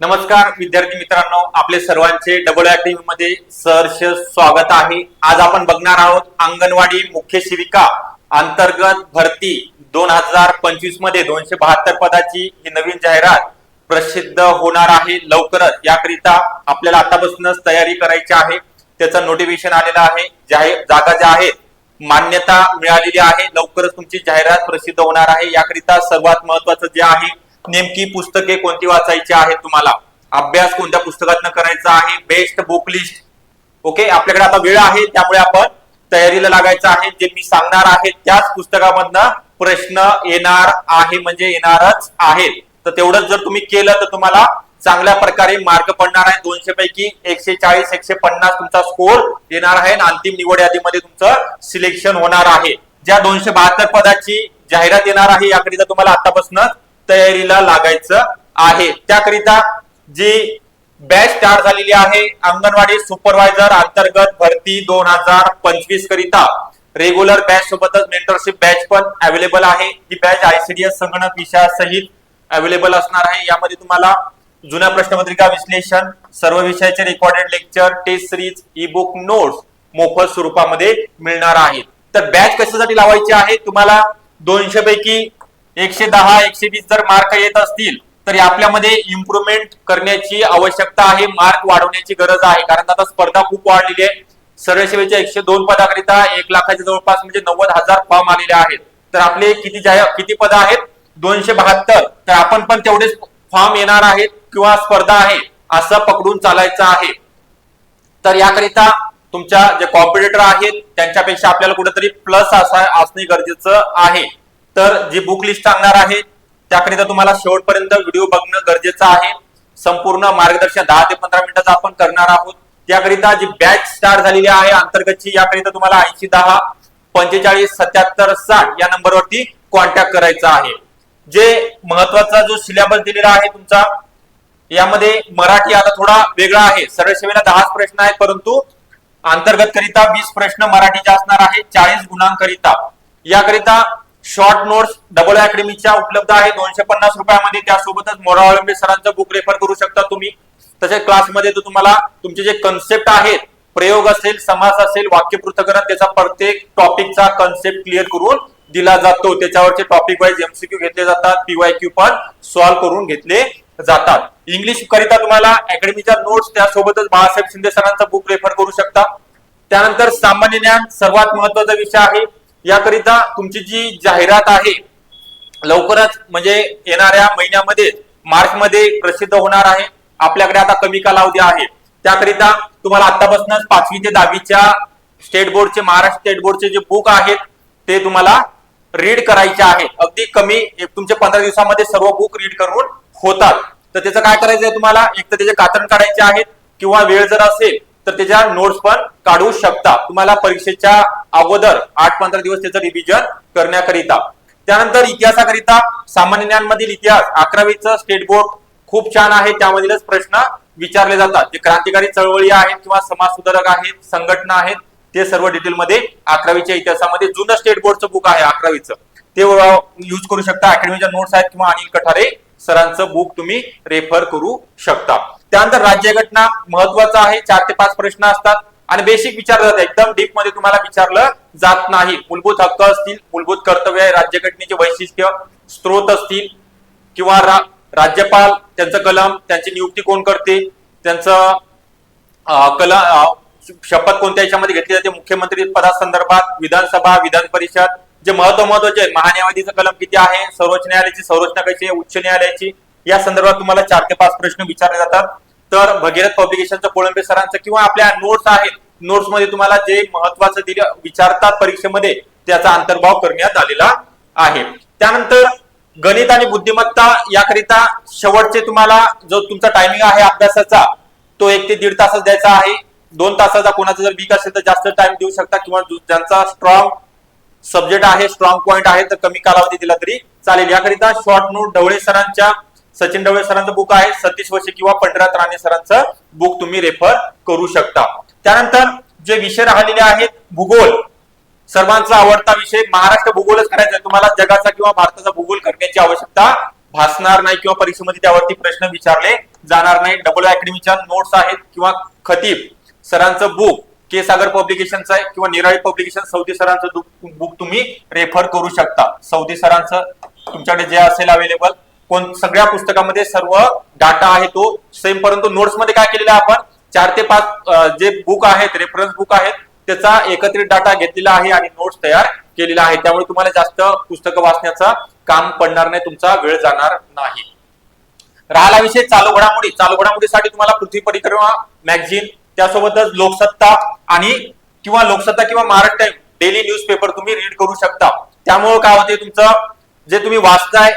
नमस्कार विद्यार्थी मित्रांनो. आपले सर्वांचे डबल अकॅडमी मध्ये सहर्ष स्वागत आहे. आज आपण बघणार आहोत अंगणवाडी मुख्य शिविका अंतर्गत भरती दोन हजार पंचवीसमध्ये दोनशे बहात्तर पदाची ही नवीन जाहिरात प्रसिद्ध होणार आहे लवकरच. याकरिता आपल्याला आतापासूनच तयारी करायची आहे. त्याचं नोटिफिकेशन आलेलं आहे. जाहीर जागा ज्या आहेत मान्यता मिळालेली आहे. लवकरच तुमची जाहिरात प्रसिद्ध होणार आहे. याकरिता सर्वात महत्वाचं जे आहे नेमकी पुस्तके कोणती वाचायची आहेत तुम्हाला? अभ्यास कोणत्या पुस्तकातनं करायचा आहे? बेस्ट बुक लिस्ट ओके आपल्याकडे आता वेळ आहे त्यामुळे आपण तयारीला लागायचं आहे. जे मी सांगणार आहे त्याच पुस्तकामधनं प्रश्न येणार आहे म्हणजे येणारच आहेत. तर तेवढंच जर तुम्ही केलं तर तुम्हाला चांगल्या प्रकारे मार्क पडणार आहे. दोनशे पैकी एकशे चाळीस एकशे पन्नास तुमचा स्कोर येणार आहे आणि अंतिम निवड यादीमध्ये तुमचं सिलेक्शन होणार आहे. ज्या दोनशे बहात्तर पदाची जाहिरात येणार आहे याकरिता तुम्हाला आतापासूनच तयारीला लागायचं आहे. त्याकरिता जी बॅच तयार झालेली आहे अंगणवाडी सुपरवायझर अंतर्गत भरती दोन हजार पंचवीस करिता. रेग्युलर बॅच सोबतच मेंटरशिप बॅच पण अवेलेबल आहे. ही बॅच आयसीडीएस संगणक विषयासहित अवेलेबल असणार आहे. यामध्ये तुम्हाला जुन्या प्रश्नपत्रिका विश्लेषण सर्व विषयाचे recorded lecture test series e book notes मोफत स्वरूपामध्ये मिळणार आहेत. तर बॅच कशासाठी लावायची आहे? तुम्हाला दोनशे पैकी एकशे दहा एकशे वीस जर मार्क येत असतील तर आपल्यामध्ये इम्प्रुव्हमेंट करण्याची आवश्यकता आहे मार्क वाढवण्याची गरज आहे. कारण आता स्पर्धा खूप वाढलेली आहे. सरळ सेवेच्या एकशे दोन पदाकरिता एक लाखाच्या जवळपास म्हणजे नव्वद हजार फॉर्म आलेले आहेत. तर आपले किती किती पद आहेत? दोनशे बहात्तर. तर आपण पण तेवढेच फॉर्म येणार आहेत किंवा स्पर्धा आहे असं पकडून चालायचं आहे. तर याकरिता तुमच्या जे कॉम्पिटिटर आहेत त्यांच्यापेक्षा आपल्याला कुठेतरी प्लस असणे गरजेचं आहे. तर जी बुक लिस्ट सांगणार आहे त्याकरिता तुम्हाला शेवटपर्यंत व्हिडिओ बघणं गरजेचं आहे. संपूर्ण मार्गदर्शन दहा ते पंधरा मिनिटाचं आपण करणार आहोत. त्याकरिता जी बॅच स्टार्ट झालेली आहे अंतर्गतची याकरिता तुम्हाला ऐंशी दहा पंचेचाळीस सत्याहत्तर साठ या नंबरवरती कॉन्टॅक्ट करायचा आहे. जे महत्त्वाचा जो सिलेबस दिलेला आहे तुमचा यामध्ये मराठी आता थोडा वेगळा आहे. सरळ सेवेला दहाच प्रश्न आहेत परंतु अंतर्गत करिता वीस प्रश्न मराठीचे असणार आहे चाळीस गुणांकरिता. याकरिता शॉर्ट नोट्स डबल अकॅडमीच्या उपलब्ध आहे दोनशे पन्नास रुपयामध्ये त्यासोबतच मोरा सरांचं बुक रेफर करू शकता तुम्ही. तसेच क्लासमध्ये तर तुम्हाला तुमचे जे कन्सेप्ट आहेत प्रयोग असेल समास असेल वाक्य पृथकरण त्याचा प्रत्येक टॉपिकचा कन्सेप्ट क्लिअर करून दिला जातो. त्याच्यावरचे टॉपिक वाईज एमसीक्यू घेतले जातात पीवायक्यू पण सॉल्व्ह करून घेतले जातात. इंग्लिश करिता तुम्हाला अकॅडमीच्या नोट्स त्यासोबतच बाळासाहेब शिंदे सरांचा बुक रेफर करू शकता. त्यानंतर सामान्य ज्ञान सर्वात महत्त्वाचा विषय आहे. याकरिता तुमची जी जाहिरात आहे लवकरच म्हणजे येणाऱ्या महिन्यामध्ये मार्च मध्ये प्रसिद्ध होणार आहे. आपल्याकडे आता कमी कालावधी आहे. त्याकरिता तुम्हाला आतापासूनच पाचवी ते दहावीच्या स्टेट बोर्डचे महाराष्ट्र स्टेट बोर्डचे जे बुक आहेत ते तुम्हाला रीड करायचे आहे. अगदी कमी एक तुमच्या पंधरा दिवसामध्ये सर्व बुक रीड करून होतात. तर त्याचं काय करायचं आहे तुम्हाला? एक तर त्याचे कातरण काढायचे आहेत किंवा वेळ जर असेल तर त्याच्या नोट्स पण काढू शकता तुम्हाला परीक्षेच्या अगोदर आठ पंधरा दिवस त्याचं रिव्हिजन करण्याकरिता. त्यानंतर इतिहासाकरिता सामान्य ज्ञानमधील इतिहास अकरावीचं स्टेट बोर्ड खूप छान आहे त्यामधीलच प्रश्न विचारले जातात. जे क्रांतिकारी चळवळी आहेत किंवा समाज सुधारक आहेत संघटना आहेत ते सर्व डिटेलमध्ये अकरावीच्या इतिहासामध्ये जुनं स्टेट बोर्डचं बुक आहे अकरावीचं. ते युज करू शकता. अकॅडमीच्या नोट्स आहेत किंवा अनिल कठारे सरांचं बुक तुम्ही रेफर करू शकता. त्यानंतर राज्यघटना महत्वाचं आहे चार ते पाच प्रश्न असतात. आणि बेसिक विचारलं जातं. एकदम डीपमध्ये तुम्हाला विचारलं जात नाही. मूलभूत हक्क असतील मूलभूत कर्तव्य आहे राज्यघटनेचे वैशिष्ट्य स्त्रोत असतील किंवा रा- राज्यपाल त्यांचं कलम त्यांची नियुक्ती कोण करते त्यांचं कलम शपथ कोणत्या याच्यामध्ये घेतली जाते मुख्यमंत्री पदासंदर्भात विधानसभा विधान परिषद जे महत्त्व महत्त्वाचे आहे महान्यायाधीचं कलम किती आहे सर्वोच्च न्यायालयाची संरचना कशी आहे उच्च न्यायालयाची या संदर्भात तुम्हाला चार ते पाच प्रश्न विचारले जातात. तर भगीरथ पब्लिकेशनचं कोळंबे सरांचं किंवा आपल्या नोट्स आहेत. नोट्समध्ये तुम्हाला जे महत्वाचं दिलं विचारतात परीक्षेमध्ये त्याचा अंतर्भाव करण्यात आलेला आहे. त्यानंतर गणित आणि बुद्धिमत्ता याकरिता शेवटचे तुम्हाला जो तुमचा टायमिंग आहे अभ्यासाचा तो एक ते दीड तासच द्यायचा आहे. दोन तासाचा कोणाचा जर वीक असेल तर जास्त टाइम देऊ शकता किंवा ज्यांचा स्ट्रॉंग सब्जेक्ट आहे स्ट्रॉंग पॉईंट आहे तर कमी कालावधी दिला तरी चालेल. याकरिता शॉर्ट नोट ढवळे सरांच्या सचिन ढवळे सरांचं बुक आहे. सतीश वशी किंवा पंढरात राणे सरांचं बुक तुम्ही रेफर करू शकता. त्यानंतर जे विषय राहिलेले आहेत भूगोल. सर्वांचा आवडता विषय महाराष्ट्र भूगोलच करायचा तुम्हाला जगाचा किंवा भारताचा भूगोल करण्याची आवश्यकता भासणार नाही किंवा परीक्षेमध्ये त्यावरती प्रश्न विचारले जाणार नाही. डबल अकॅडमीच्या नोट्स आहेत किंवा खतीब सरांचं बुक के सागर पब्लिकेशनचं आहे किंवा निराळी पब्लिकेशन सौदी सरांचं बुक तुम्ही रेफर करू शकता. सौदी सरांचं तुमच्याकडे जे असेल अवेलेबल कोण सगळ्या पुस्तकामध्ये सर्व डाटा आहे तो सेम परंतु नोट्समध्ये काय केलेलं आहे आपण? चार ते पाच जे बुक आहेत रेफरन्स बुक आहेत त्याचा एकत्रित डाटा घेतलेला आहे आणि नोट्स तयार केलेला आहे. त्यामुळे तुम्हाला जास्त पुस्तकं वाचण्याचा काम पडणार नाही तुमचा वेळ जाणार नाही. राहिला विषय चालू घडामोडी. चालू घडामोडीसाठी तुम्हाला पृथ्वी परिक्रमा मॅगझिन त्यासोबतच लोकसत्ता आणि किंवा लोकसत्ता किंवा Maharashtra time daily news paper तुम्ही रीड करू शकता. त्यामुळे काय होते तुमचं? जे तुम्ही वाचताय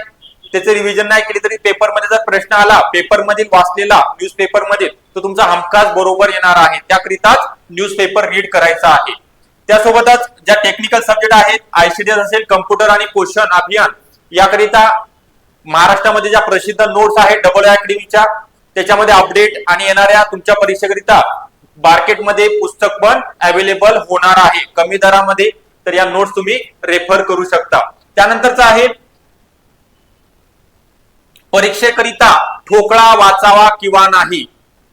त्याचे रिव्हिजन नाही केली तरी पेपरमध्ये जर प्रश्न आला पेपरमधील वाचलेला न्यूज पेपरमध्ये तो तुमचा हमखास बरोबर येणार आहे. त्याकरिताच न्यूज पेपर रीड करायचा आहे. त्यासोबतच ज्या टेक्निकल सब्जेक्ट आहेत आयसीडीएस असेल कम्प्युटर आणि पोषण अभियान याकरिता महाराष्ट्रामध्ये ज्या प्रसिद्ध नोट्स आहेत डबल अकॅडमीच्या त्याच्यामध्ये अपडेट आणि येणाऱ्या तुमच्या परीक्षेकरिता मार्केटमध्ये पुस्तक पण अवेलेबल होणार आहे. कमी दरामध्ये तर या नोट्स तुम्ही रेफर करू शकता. त्यानंतरचा आहे परीक्षेकरिता ठोकळा वाचावा किंवा नाही?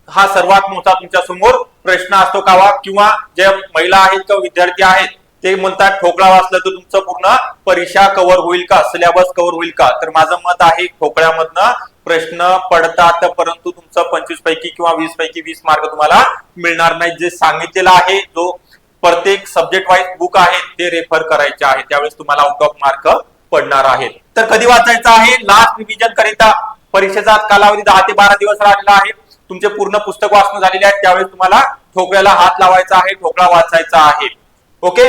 हा सर्वात मोठा तुमच्यासमोर प्रश्न असतो का वा? किंवा जे महिला आहेत किंवा विद्यार्थी आहेत ते म्हणतात ठोकळा वाचलं तर तुमचं पूर्ण परीक्षा कव्हर होईल का? सिलेबस कव्हर होईल का? तर माझं मत आहे ठोकळ्यामधनं प्रश्न पडतात परंतु तुमचं पंचवीस पैकी किंवा वीस पैकी वीस मार्क तुम्हाला मिळणार नाही जे सांगितलेलं आहे जो प्रत्येक सब्जेक्ट वाईज बुक आहे ते रेफर करायचे आहे. त्यावेळेस तुम्हाला आउट ऑफ मार्क पडणार आहेत. तर कधी वाचायचं आहे? लास्ट रिव्हिजन करिता परीक्षेचा कालावधी दहा ते बारा दिवस राहिलेला आहे. तुमचे पूर्ण पुस्तक वाचणं झालेले आहे त्यावेळेस तुम्हाला ठोकळ्याला हात लावायचा आहे ठोकळा वाचायचा आहे. ओके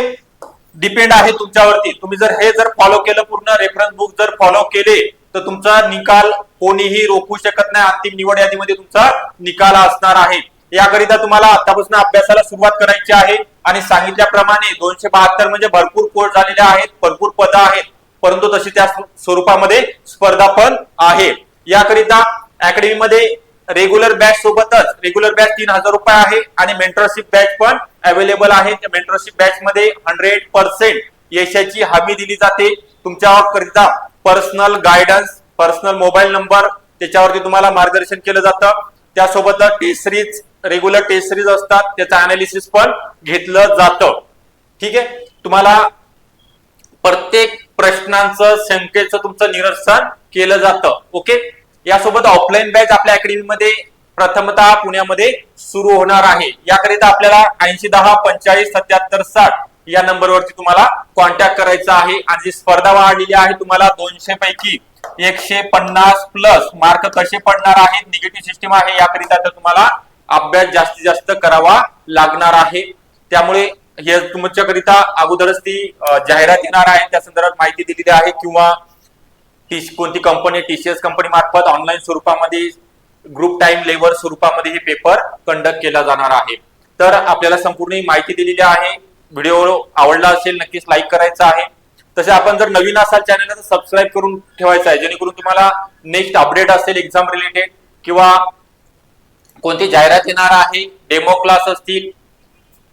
डिपेंड आहे तुमच्यावरती. तुम्ही जर हे जर फॉलो केलं पूर्ण रेफरन्स बुक जर फॉलो केले तर तुमचा निकाल कोणीही रोखू शकत नाही. अंतिम निवड यादीमध्ये तुमचा निकाल असणार आहे. याकरिता तुम्हाला आतापासून अभ्यासाला सुरुवात करायची आहे. आणि सांगितल्याप्रमाणे दोनशे बहात्तर म्हणजे भरपूर कोर्स झालेले आहेत. भरपूर पदं आहेत. परंतु तशी त्या स्वरूपामध्ये स्पर्धा पण आहे. याकरिता अकॅडमीमध्ये रेग्युलर बॅच सोबतच रेग्युलर बॅच तीन हजार रुपये आहे आणि मेंटरशिप बॅच पण अवेलेबल आहे. त्या मेंटरशिप बॅच मध्ये हंड्रेड पर्सेंट यशाची हमी दिली जाते. तुमच्याकरिता personal guidance personal mobile number त्याच्यावरती तुम्हाला मार्गदर्शन केलं जातं. त्यासोबत test series regular test series असतात. त्याचं अनालिसिस पण घेतलं जातं. ठीक आहे? तुम्हाला प्रत्येक प्रश्नांचं शंकेचं तुमचं निरसन केलं जातं. ओके यासोबत ऑफलाईन बॅच आपल्या अकॅडमीमध्ये प्रथमतः पुण्यामध्ये सुरू होणार आहे. याकरिता आपल्याला ऐंशी दहा पंचाळीस सत्याहत्तर साठ या नंबरवरती तुम्हाला कॉन्टॅक्ट करायचा आहे. आणि जी स्पर्धा वाढलेली आहे तुम्हाला दोनशे पैकी एकशे पन्नास प्लस मार्क कसे पडणार आहेत निगेटिव्ह सिस्टीम आहे याकरिता तर तुम्हाला अभ्यास जास्तीत जास्त करावा लागणार आहे. त्यामुळे हे तुमच्याकरिता अगोदरच ती जाहिरात येणार आहे. त्या संदर्भात माहिती दिलेली आहे किंवा टी कोणती कंपनी टीसीएस कंपनी मार्फत ऑनलाईन स्वरूपामध्ये ग्रुप टाइम लेवर स्वरूपामध्ये हे पेपर कंडक्ट केला जाणार आहे. तर आपल्याला संपूर्ण ही माहिती दिलेली आहे. व्हिडिओ आवडला असेल नक्कीच लाईक करायचा आहे. तसे आपण जर नवीन असाल चॅनलला तर सबस्क्राईब करून ठेवायचं आहे. जेणेकरून तुम्हाला नेक्स्ट अपडेट असेल एक्झाम रिलेटेड किंवा कोणती जाहिरात येणार आहे डेमो क्लास असतील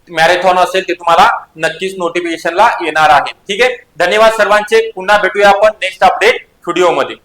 मॅरेथॉन असेल ते तुम्हाला नक्कीच नोटिफिकेशनला येणार आहे. ठीक आहे? धन्यवाद सर्वांचे. पुन्हा भेटूया आपण नेक्स्ट अपडेट व्हिडिओमध्ये